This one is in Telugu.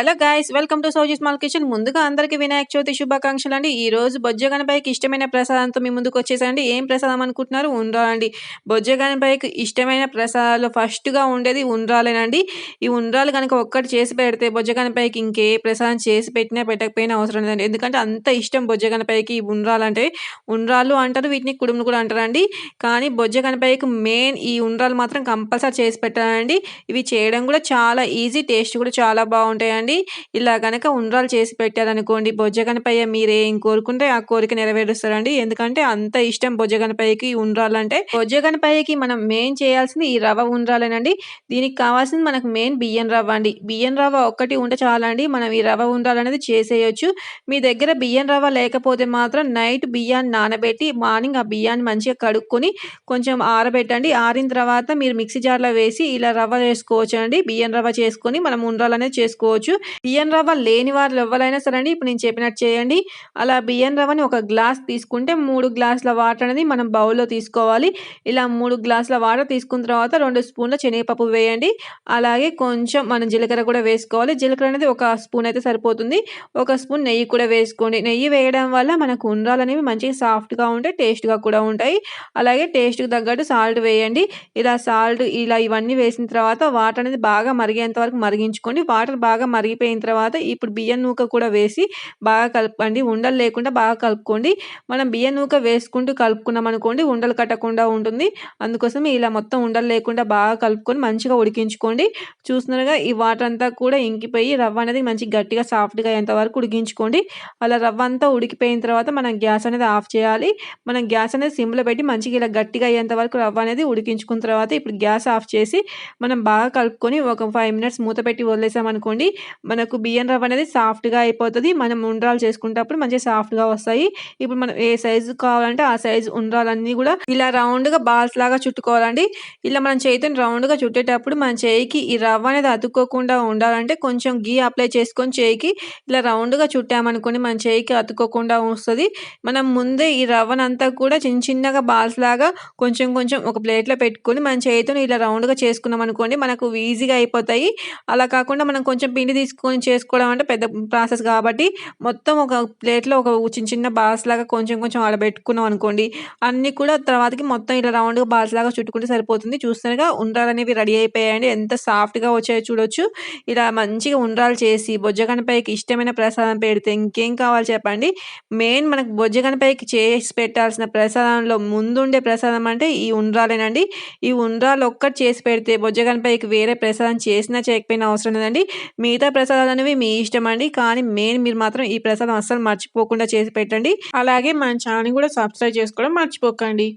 Hello guys welcome to Sowji small kitchen ముందుగా అందరికీ వినాయక చవితి శుభాకాంక్షలు అండి. ఈ రోజు బొజ్జ గణపైకి ఇష్టమైన ప్రసాదంతో మీ ముందుకు వచ్చేసండి. ఏం ప్రసాదం అనుకుంటున్నారు? ఉండ్రాలండి. బొజ్జ గణపైకి ఇష్టమైన ప్రసాదాలు ఫస్ట్గా ఉండేది ఉండ్రాలేనండి. ఈ ఉండ్రాలు కనుక ఒక్కటి చేసి పెడితే బొజ్జ గణపైకి ఇంకే ప్రసాదం చేసి పెట్టినా పెట్టకపోయినా అవసరం లేదండి. ఎందుకంటే అంత ఇష్టం బొజ్జ గణపైకి ఈ ఉండ్రాలంటే. ఉండ్రాలు అంటారు వీటిని కుడుములు కూడా అంటారండి. కానీ బొజ్జ గణపైకి మెయిన్ ఈ ఉండ్రాలు మాత్రం కంపల్సరీ చేసి పెట్టాలండి. ఇవి చేయడం కూడా చాలా ఈజీ టేస్ట్ కూడా చాలా బాగుంటాయండి. ఇలా కనుక ఉండ్రాలు చేసి పెట్టారనుకోండి బొజ్జ గణపయ్య మీరు ఏం కోరుకుంటే ఆ కోరిక నెరవేరుస్తారండి. ఎందుకంటే అంత ఇష్టం బొజ్జ గణపయ్యకి ఉండ్రాలు అంటే బొజ్జ గణపయ్యకి మనం మెయిన్ చేయాల్సింది ఈ రవ్వ ఉండ్రాలేనండి. దీనికి కావాల్సింది మనకు మెయిన్ బియ్యం రవ్వ అండి. బియ్యం రవ్వ ఒక్కటి ఉంటే చాలండి మనం ఈ రవ్వ ఉండ్రాలు అనేది చేసేయచ్చు. మీ దగ్గర బియ్యం రవ్వ లేకపోతే మాత్రం నైట్ బియ్యాన్ని నానబెట్టి మార్నింగ్ ఆ బియ్యాన్ని మంచిగా కడుక్కొని కొంచెం ఆరబెట్టండి. ఆరిన తర్వాత మీరు మిక్సీ జార్లో వేసి ఇలా రవ్వ వేసుకోవచ్చు అండి బియ్యం రవ్వ చేసుకొని మనం ఉండ్రాలు అనేది చేసుకోవచ్చు. బియ్యం రవ్వ లేని వారు ఎవరైనా సరే అండి ఇప్పుడు నేను చెప్పినట్టు చేయండి. అలా బియ్యం రవ్వని ఒక గ్లాస్ తీసుకుంటే మూడు గ్లాసుల వాటర్ అనేది మనం బౌల్లో తీసుకోవాలి. ఇలా మూడు గ్లాసుల వాటర్ తీసుకున్న తర్వాత రెండు స్పూన్ల శనగపప్పు వేయండి. అలాగే కొంచెం మనం జీలకర్ర కూడా వేసుకోవాలి. జీలకర్ర అనేది ఒక స్పూన్ అయితే సరిపోతుంది. ఒక స్పూన్ నెయ్యి కూడా వేసుకోండి. నెయ్యి వేయడం వల్ల మనకు ఉండ్రాలు అనేవి మంచిగా సాఫ్ట్గా ఉంటాయి టేస్ట్గా కూడా ఉంటాయి. అలాగే టేస్ట్కి తగ్గట్టు సాల్ట్ వేయండి. ఇలా సాల్ట్ ఇలా ఇవన్నీ వేసిన తర్వాత వాటర్ అనేది బాగా మరిగేంత వరకు మరిగించుకోండి. వాటర్ బాగా మరిగిపోయిన తర్వాత ఇప్పుడు బియ్యం నూక కూడా వేసి బాగా కలపండి. ఉండలు లేకుండా బాగా కలుపుకోండి. మనం బియ్యం నూక వేసుకుంటూ కలుపుకున్నాం అనుకోండి ఉండలు కట్టకుండా ఉంటుంది. అందుకోసం ఇలా మొత్తం ఉండలు లేకుండా బాగా కలుపుకొని మంచిగా ఉడికించుకోండి. చూస్తున్నారుగా ఈ వాటర్ అంతా కూడా ఇంకిపోయి రవ్వ అనేది మంచి గట్టిగా సాఫ్ట్గా అయ్యేంత వరకు ఉడికించుకోండి. అలా రవ్వ అంతా ఉడికిపోయిన తర్వాత మనం గ్యాస్ అనేది ఆఫ్ చేయాలి. మనం గ్యాస్ అనేది సిమ్లో పెట్టి మంచిగా ఇలా గట్టిగా అయ్యేంత వరకు రవ్వ అనేది ఉడికించుకున్న తర్వాత ఇప్పుడు గ్యాస్ ఆఫ్ చేసి మనం బాగా కలుపుకొని ఒక ఫైవ్ మినిట్స్ మూత పెట్టి వదిలేసామనుకోండి మనకు బియ్యం రవ్వ అనేది సాఫ్ట్గా అయిపోతుంది. మనం ఉండ్రాలు చేసుకునేటప్పుడు మంచిగా సాఫ్ట్గా వస్తాయి. ఇప్పుడు మనం ఏ సైజు కావాలంటే ఆ సైజు ఉండ్రాలన్నీ కూడా ఇలా రౌండ్గా బాల్స్ లాగా చుట్టుకోవాలండి. ఇలా మనం చేతిని రౌండ్గా చుట్టేటప్పుడు మన చేయికి ఈ రవ్వ అనేది అతుక్కోకుండా ఉండాలంటే కొంచెం గీ అప్లై చేసుకొని చేయికి ఇలా రౌండ్గా చుట్టామనుకోండి మన చేయికి అతుక్కోకుండా వస్తుంది. మనం ముందే ఈ రవ్వనంతా కూడా చిన్న చిన్నగా బాల్స్ లాగా కొంచెం కొంచెం ఒక ప్లేట్లో పెట్టుకొని మన చేతిని ఇలా రౌండ్గా చేసుకున్నాం అనుకోండి మనకు ఈజీగా అయిపోతాయి. అలా కాకుండా మనం కొంచెం పిండి తీసుకొని చేసుకోవడం అంటే పెద్ద ప్రాసెస్ కాబట్టి మొత్తం ఒక ప్లేట్లో ఒక చిన్న చిన్న బాల్స్ లాగా కొంచెం కొంచెం ఆడబెట్టుకున్నాం అనుకోండి. అన్నీ కూడా తర్వాతకి మొత్తం ఇలా రౌండ్గా బాల్స్ లాగా చుట్టుకుంటే సరిపోతుంది. చూస్తారుగా ఉండ్రాలు అనేవి రెడీ అయిపోయాయండి. ఎంత సాఫ్ట్గా వచ్చాయో చూడొచ్చు. ఇలా మంచిగా ఉండ్రాలు చేసి బొజ్జగనపైకి ఇష్టమైన ప్రసాదం పెడితే ఇంకేం కావాలి చెప్పండి? మెయిన్ మనకు బొజ్జగనపైకి చేసి పెట్టాల్సిన ప్రసాదంలో ముందుండే ప్రసాదం అంటే ఈ ఉండ్రాలేనండి. ఈ ఉండ్రాలు ఒక్కటి చేసి పెడితే బొజ్జగనపైకి వేరే ప్రసాదం చేసినా చేయకపోయినా అవసరం లేదండి. మిగతా ప్రసాదాలు అనేవి మీ ఇష్టం అండి. కానీ మెయిన్ మీరు మాత్రం ఈ ప్రసాదం అస్సలు మర్చిపోకుండా చేసి పెట్టండి. అలాగే మన ఛానల్ కూడా సబ్స్క్రైబ్ చేసుకోవడం మర్చిపోకండి.